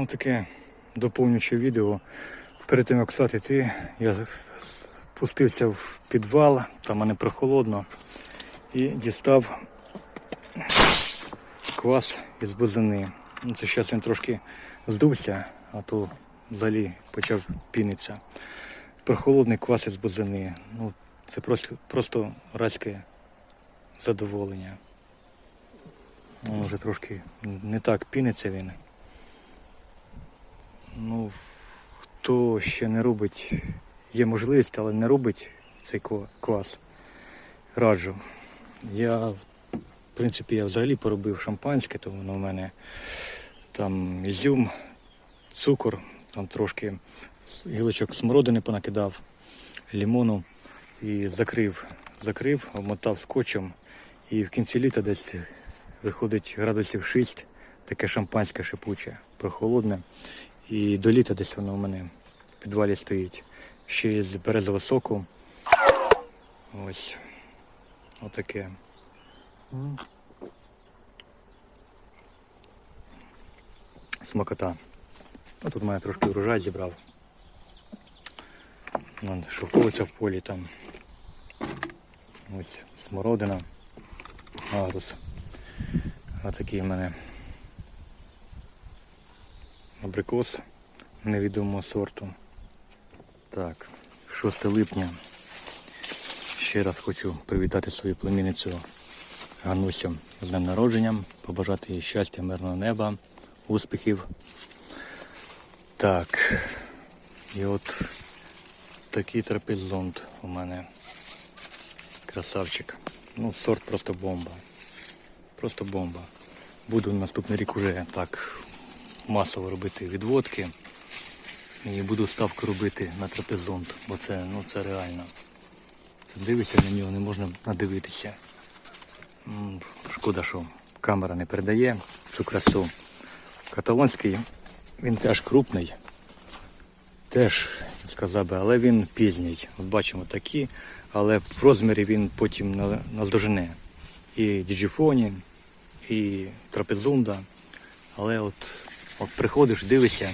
Ну, таке доповнююче відео. Перед тим як стати йти, я спустився в підвал, там мене прохолодно, і дістав квас із бузини. Ну, це зараз він трошки здувся, а то взагалі почав пінитися. Прохолодний квас із бузини. Ну, це просто, просто райське задоволення. Ну, вже трошки не так піниться він. Ну, хто ще не робить, є можливість, але не робить цей квас, раджу. Я, в принципі, я взагалі поробив шампанське, то воно в мене там ізюм, цукор, там трошки гілочок смородини понакидав, лімону і закрив, закрив, обмотав скотчем. І в кінці літа десь виходить градусів 6, таке шампанське шипуче, прохолодне. І до літа десь воно у мене в підвалі стоїть. Ще з березового соку. Ось. Отаке. М. Смакота. А тут мене трошки урожай зібрав. Вон Шовковиця в полі там. Ось смородина. Агрус. А такий в мене абрикос невідомого сорту. Так, 6 липня. Ще раз хочу привітати свою племінницю Ганусю з днем народженням, побажати їй щастя, мирного неба, успіхів. Так. І от такий трапезонт у мене. Красавчик. Ну, сорт просто бомба. Просто бомба. Буду наступний рік уже так масово робити відводки. І буду ставку робити на трапезонт, бо це, ну, це реально. Це дивишся на нього, не можна надивитися. Шкода, що камера не передає цю красу. Каталонський, він теж крупний, теж сказав би, але він пізній. От бачимо такі, але в розмірі він потім наздожене. І діджіфоні, і трапезунда. Але от, от приходиш, дивишся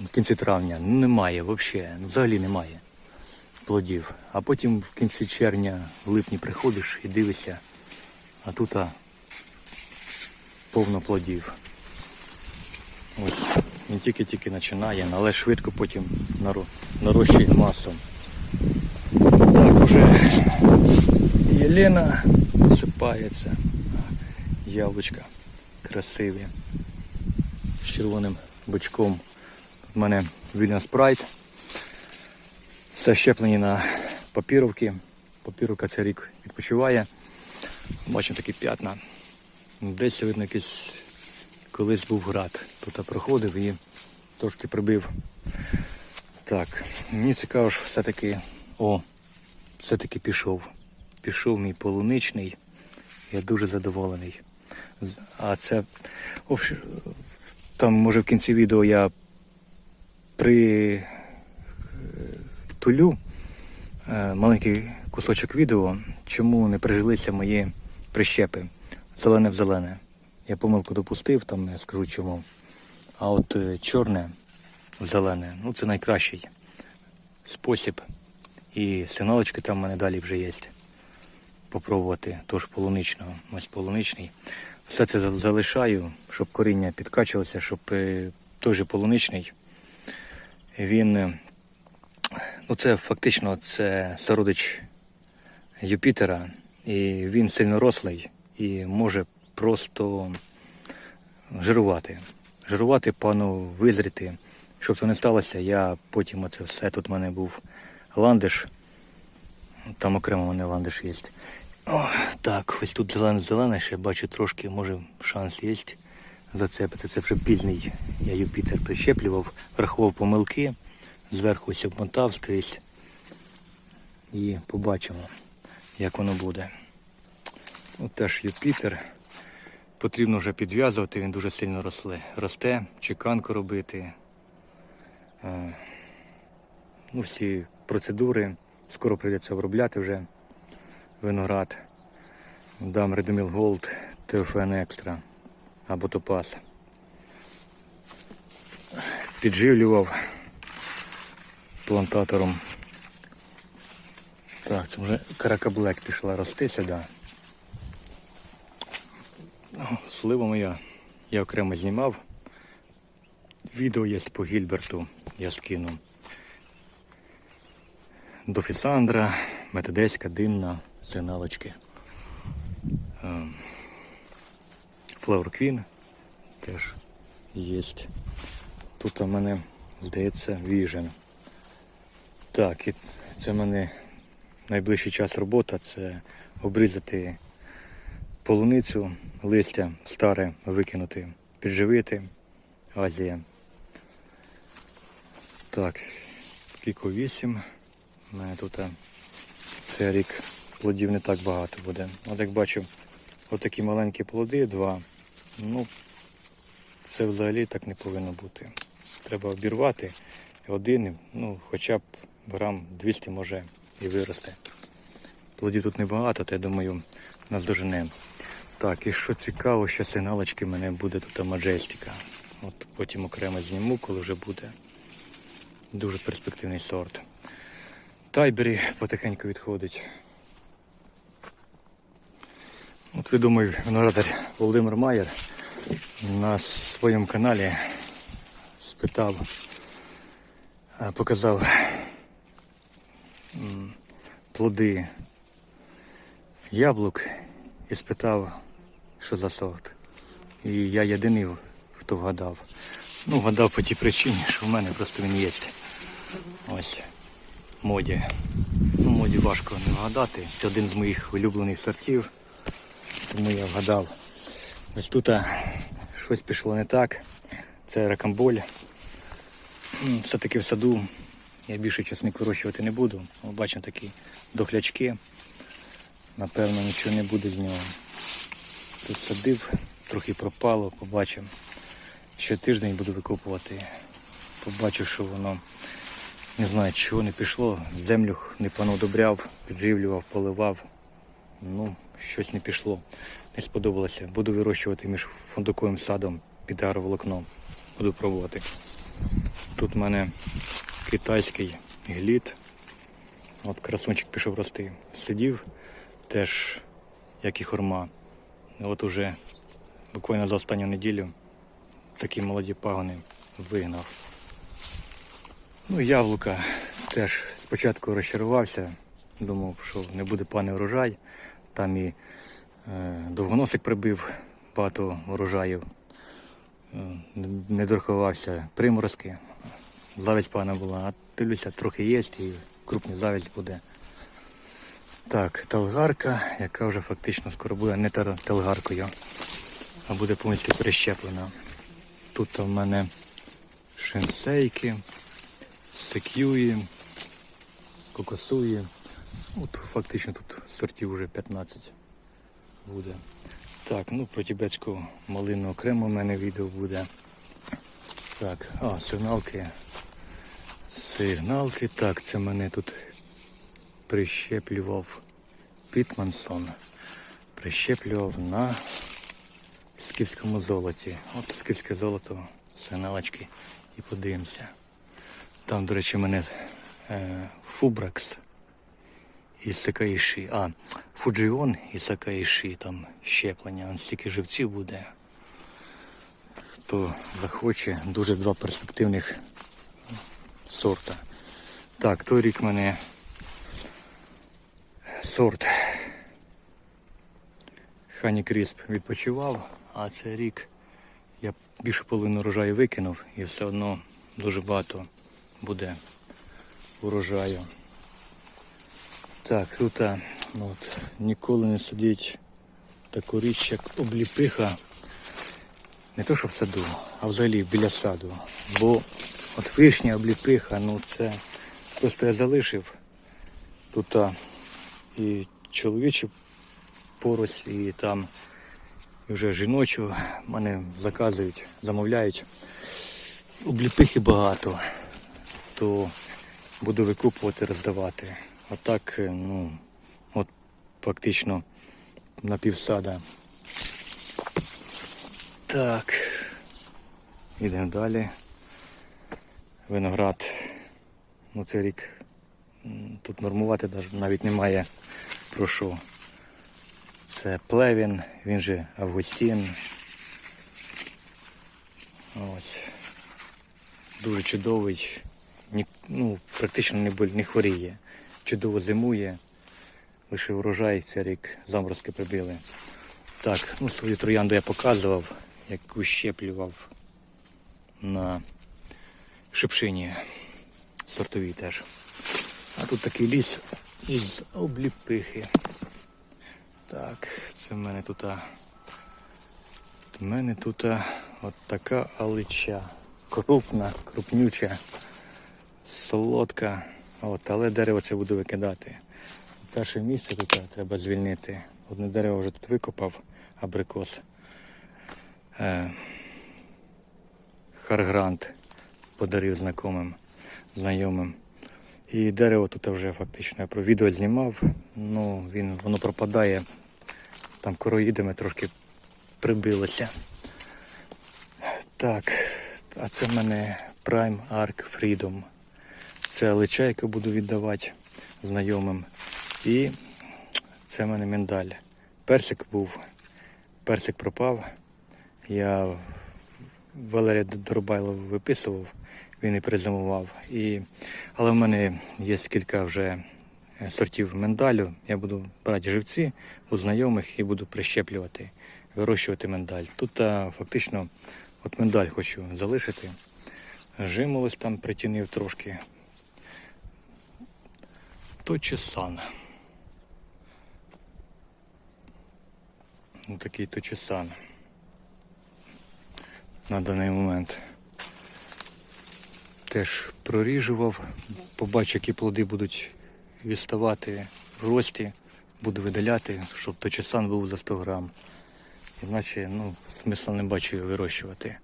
в кінці травня, немає взагалі, ну, взагалі немає плодів. А потім в кінці червня, в липні приходиш і дивишся, а тут а, повно плодів. Ось він тільки-тільки починає, але швидко потім наро- нарощує масу. Так, уже Єлена сипається. Яблучка красиві. З червоним бочком. Тут в мене William Sprite. Все щеплені на папіровки. Папіровка цей рік відпочиває. Бачимо такі п'ятна. Десь видно якийсь колись був град. Тут проходив і трошки прибив. Так, мені цікаво, що все-таки. О, все-таки пішов. Пішов мій полуничний. Я дуже задоволений. А це. Там, може, в кінці відео я при е, е, маленький кусочок відео, чому не прижилися мої прищепи. Зелене в зелене. Я помилку допустив, там я скажу чому. А от е, чорне в зелене, ну це найкращий спосіб. І сигналочки там в мене далі вже є. Попробувати тож полуничного, ось полуничний. Все це залишаю, щоб коріння підкачувалося, щоб е, той полуничний. Він, е, ну це фактично це сородич Юпітера, і він сильно рослий і може просто жирувати. Жирувати, пану визріти. Щоб це не сталося, я потім оце все. Тут в мене був ландиш. Там окремо в мене ландиш є. О, так, ось тут зелене-зелене, ще бачу трошки, може шанс є зацепити. Це вже пізній. Я Юпітер прищеплював, врахував помилки, зверху обмотав скрізь. І побачимо, як воно буде. От теж Юпітер. Потрібно вже підв'язувати, він дуже сильно росли. росте, чеканку робити. Е, Ну, всі процедури. Скоро прийдеться обробляти вже виноград. Дам Redemil Gold, TFN Extra або Topaz. підживлював плантатором. Так, це вже каракаблек пішла рости сюди. Ну, Слива моя я окремо знімав. Відео є по Гільберту, я скину. До Фісандра, Методеська, Димна, сигналочки. Флаур Квін теж є. Тут у мене, здається, віжен. Так, і це в мене найближчий час робота це обрізати полуницю, листя старе викинути, підживити. Азія. Так, кіко 8. У мене тут це рік плодів не так багато буде. От як бачу, отакі маленькі плоди, два. Ну, це взагалі так не повинно бути. Треба обірвати один, ну, хоча б грам 200 може і виросте. Плодів тут небагато, то я думаю, нас доженемо. Так, і що цікаво, що сигналочки в мене буде тут Маджестіка. От потім окремо зніму, коли вже буде. Дуже перспективний сорт. Тайбері потихеньку відходить. От відомий виноградар Володимир Майер на своєму каналі спитав, показав плоди яблук і спитав, що за сорт. І я єдиний, хто вгадав. Ну, вгадав по тій причині, що в мене просто він є. Ось моді. Ну, моді важко не вгадати. Це один з моїх улюблених сортів. Тому я вгадав. Ось тут щось пішло не так. Це ракамболь. Все-таки в саду я більше часник вирощувати не буду. Ми бачимо такі дохлячки. Напевно, нічого не буде з нього. Тут садив, трохи пропало, побачимо. Ще тиждень буду викопувати. Побачу, що воно не знаю, чого не пішло. Землю не понадобряв, підживлював, поливав. Ну, щось не пішло. Не сподобалося. Буду вирощувати між фундуковим садом під агроволокном. Буду пробувати. Тут в мене китайський глід. От красунчик пішов рости. Сидів теж, як і хурма. От уже буквально за останню неділю такі молоді пагони вигнав. Ну, яблука теж спочатку розчарувався, думав, що не буде пане врожай. Там і е, довгоносик прибив багато врожаїв. Е, не дорахувався приморозки. Завість пана була, а дивлюся, трохи є і крупний завість буде. Так, талгарка, яка вже фактично скоро буде не талгаркою, а буде повністю перещеплена. Тут в мене шинсейки, сек'юї, кокосуї. От фактично тут сортів вже 15 буде. Так, ну про тібетську малину окремо в мене відео буде. Так, а, сигналки. Сигналки. Так, це мене тут прищеплював Питмансон. Прищеплював на скіфському золоті. От скіфське золото, сигналочки і подивимося. Там, до речі, мене е, Фубракс і Сакаїші. А, Фуджіон і Сакаїші, там щеплення. Стільки живців буде. Хто захоче, дуже два перспективних сорта. Так, той рік мене сорт Хані Крісп відпочивав, а цей рік я більше половину урожаю викинув і все одно дуже багато буде урожаю. Так, ну, от, ніколи не сидіть таку річ, як обліпиха. Не то, що в саду, а взагалі біля саду. Бо от вишня, обліпиха, ну це просто я залишив. Тут і чоловічу порость, і там і вже жіночу мене заказують, замовляють. Обліпихи багато, то буду викупувати, роздавати. А так, е, ну, от фактично на півсада. Так. Ідемо далі. виноград. Ну, цей рік тут нормувати навіть немає про що. Це плевін, він же Августін. Ось. Дуже чудовий. Ні, ну, практично не, не хворіє. Чудово зимує. Лише урожай цей рік заморозки прибили. Так, ну свою троянду я показував, яку щеплював на шипшині. Сортовій теж. А тут такий ліс із обліпихи. Так, це в мене тут. В мене тут от така алича. Крупна, крупнюча, солодка. От, але дерево це буду викидати. Перше місце тут треба звільнити. Одне дерево вже тут викопав, абрикос. Е, Харгрант подарив знайомим, знайомим. І дерево тут вже фактично я про відео знімав. Ну, він, воно пропадає. Там короїдами трошки прибилося. Так, а це в мене Prime Arc Freedom. Це лича, яку буду віддавати знайомим. І це в мене міндаль. Персик був. Персик пропав. Я Валерія Дорубайло виписував, він і призимував. І... Але в мене є кілька вже е, сортів миндалю. Я буду брати живці у знайомих і буду прищеплювати, вирощувати миндаль. Тут а, фактично от миндаль хочу залишити. Жимолось там притінив трошки. Точесан. Ну, такий точесан на даний момент. Теж проріжував, побачу, які плоди будуть відставати в рості, буду видаляти, щоб точесан був за 100 грам. Іначе ну, смисла не бачу його вирощувати.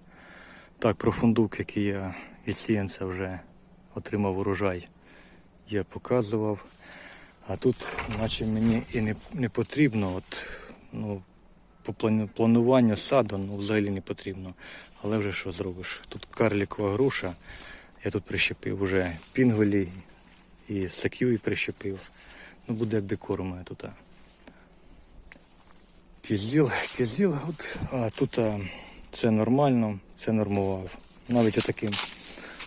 Так, про фундук, який я із сіянця вже отримав урожай, я показував. А тут, наче мені і не, не потрібно, от, ну, по плануванню саду ну, взагалі не потрібно. Але вже що зробиш? Тут карлікова груша. Я тут прищепив вже пінголі і сакюї прищепив. Ну буде як декор у мене тут. Кізіл, кізіл, от, а тут а, це нормально, це нормував. Навіть отакі,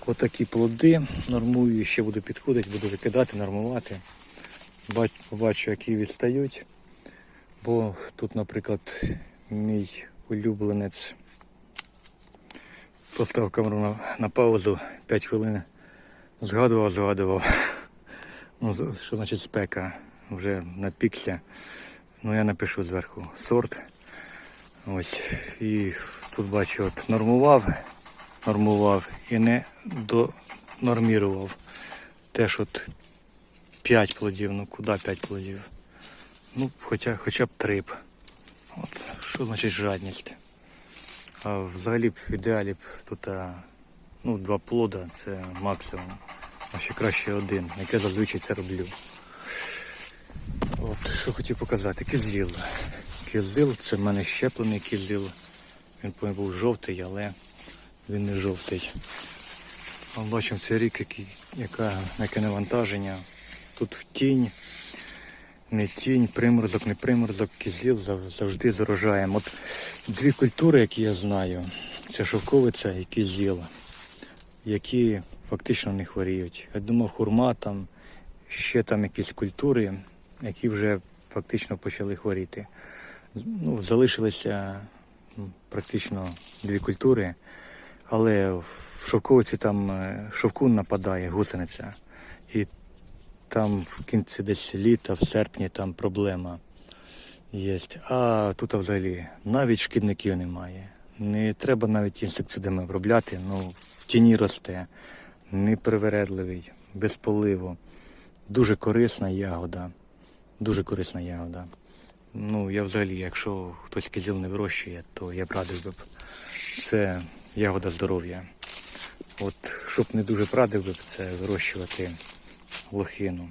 отакі плоди нормую, ще буду підходити, буду викидати, нормувати. Бач, побачу, які відстають. Бо тут, наприклад, мій улюбленець поставив камеру на, на паузу 5 хвилин. Згадував, згадував. Ну, що значить спека? Вже напікся. Ну я напишу зверху сорт. Ось. І тут бачу, от нормував, нормував і не донормірував. Теж от 5 плодів, ну куди 5 плодів? Ну, хоча, хоча б три б. От, що значить жадність? А взагалі б в ідеалі б тут ну, два плода це максимум. А ще краще один, як я зазвичай це роблю. От, що хотів показати, кізіл. Кізіл, це в мене щеплений кізіл. Він був жовтий, але він не жовтий. Ми бачимо цей рік, який, яка, яке навантаження. Тут тінь, не тінь, приморозок, не приморозок, кізіл завжди з. От дві культури, які я знаю, це шовковиця і кізіл, які фактично не хворіють. Я думав, хурма там, ще там якісь культури, які вже фактично почали хворіти. Ну, залишилися практично дві культури, але в шовковиці там е, шовкун нападає, гусениця. І там в кінці десь літа, в серпні там проблема є. А тут взагалі навіть шкідників немає. Не треба навіть інсектицидами обробляти, ну в тіні росте, непривередливий, без поливу. Дуже корисна ягода. Дуже корисна ягода. Ну, я взагалі, якщо хтось кизіл не вирощує, то я б радив би. Це ягода здоров'я. От щоб не дуже б радив би це вирощувати лохину.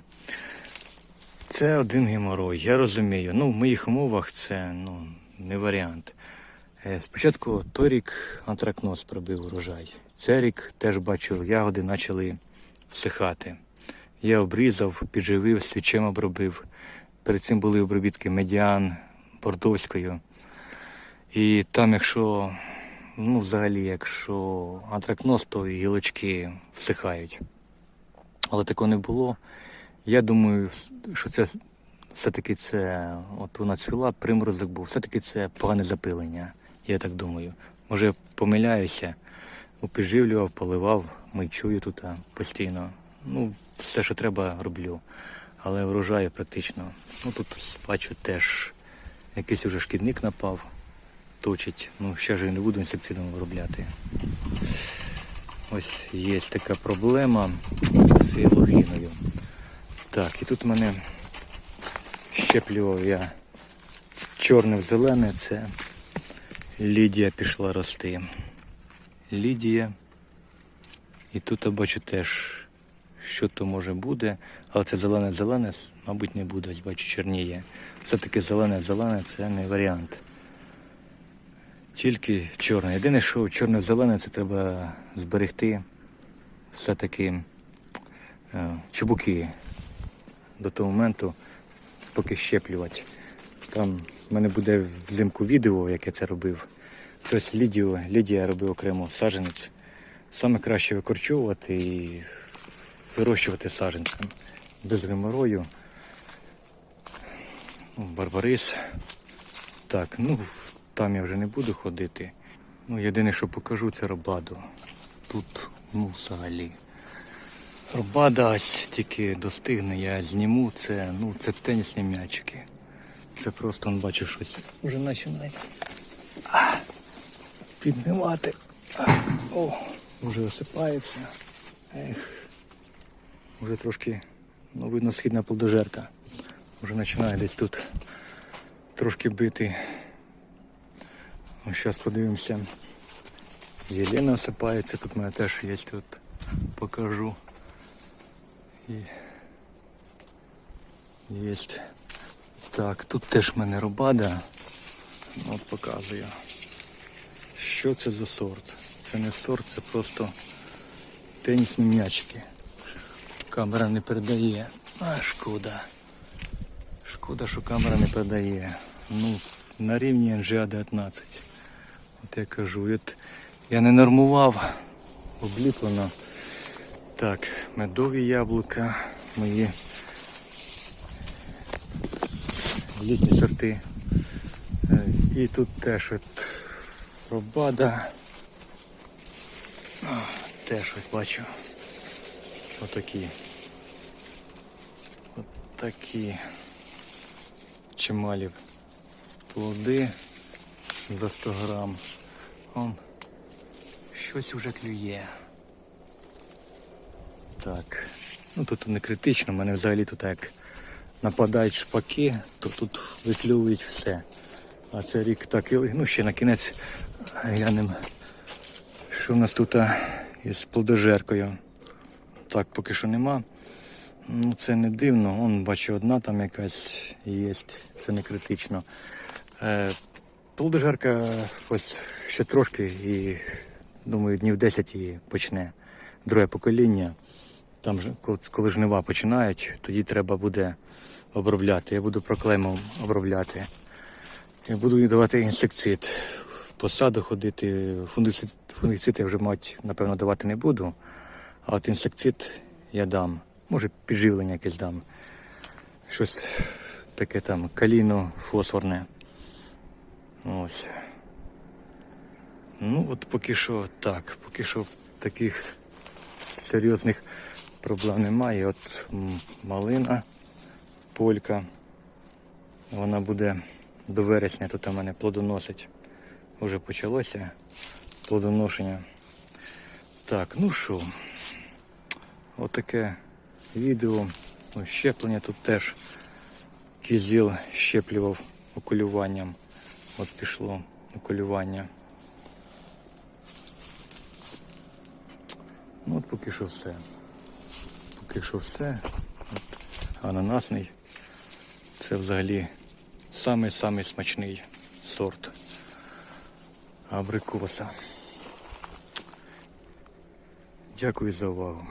Це один геморой, я розумію. Ну, в моїх умовах це ну, не варіант. Е, Спочатку той рік антракноз пробив урожай. Цей рік теж бачу, ягоди почали всихати. Я обрізав, підживив, свічем обробив. Перед цим були обробітки медіан, бордовською. І там, якщо, ну взагалі, якщо антракноз, то гілочки всихають. Але такого не було. Я думаю, що це все-таки це, от вона цвіла, приморозок був, все-таки це погане запилення. Я так думаю. Може, помиляюся, опіживлював, поливав, мульчую тут постійно. Ну, все, що треба, роблю. Але врожаю практично. Ну тут бачу теж якийсь уже шкідник напав, точить. Ну, ще ж я не буду інсекцидом виробляти. Ось є така проблема з лохиною. Так, і тут в мене щеплював я чорне в зелене, це Лідія пішла рости. Лідія. І тут я бачу теж, що то може буде, але це зелене-зелене, мабуть, не буде, бачу, чорніє. Все-таки зелене-зелене це не варіант. Тільки чорне. Єдине, що чорне-зелене це треба зберегти все-таки е, чубуки до того моменту, поки щеплювати. Там в мене буде взимку відео, як я це робив. Це ось Лідію, Лідія робив окремо саджанець. Саме краще викорчовувати і вирощувати саджанцем без геморою. Барбарис. Так, ну там я вже не буду ходити. Ну, єдине, що покажу, це робаду. Тут, ну, взагалі. Робада ось тільки достигне, я зніму це, ну, це тенісні м'ячики. Це просто, он, бачу, щось вже починає піднімати. О, вже осипається. Ех. Вже трошки, ну, видно, східна плодожерка. Вже починає десь тут трошки бити. Ось зараз подивимося. Єлена осипається, тут мене теж є тут. Покажу. І є. Так, тут теж в мене робада. От показую. Що це за сорт? Це не сорт, це просто тенісні м'ячики. Камера не передає. А, шкода. Шкода, що камера не передає. Ну, на рівні NGA 19. От я кажу, от я не нормував, обліплено. Так, медові яблука мої літні сорти. Е, І тут теж от робада. Теж ось бачу. Отакі. От такі чималі плоди за 100 грам. Он щось уже клює. Так. Ну тут не критично, мене взагалі тут як нападають шпаки, то тут виклюють все. А це рік так і ну ще на кінець глянемо, що в нас тут із плодожеркою. Так, поки що нема. Ну це не дивно. Вон бачу, одна там якась є, це не критично. Е, плодожерка ось ще трошки і думаю, днів 10 її почне. Друге покоління. Там коли, жнива починають, тоді треба буде обробляти. Я буду проклеймом обробляти. Я буду давати інсекцид. По саду ходити, фунгицид я вже мать, напевно, давати не буду. А от інсекцид я дам. Може підживлення якесь дам. Щось таке там каліно фосфорне. Ось. Ну от поки що так, поки що таких серйозних проблем немає. От малина, полька. Вона буде до вересня тут у мене плодоносить. Уже почалося плодоношення. Так, ну що, отаке відео. Ну, щеплення тут теж кізіл щеплював окулюванням. От пішло окулювання. Ну от поки що все. Поки що все. От, ананасний. Це взагалі самий-самий смачний сорт. абрикоса. Дякую за увагу.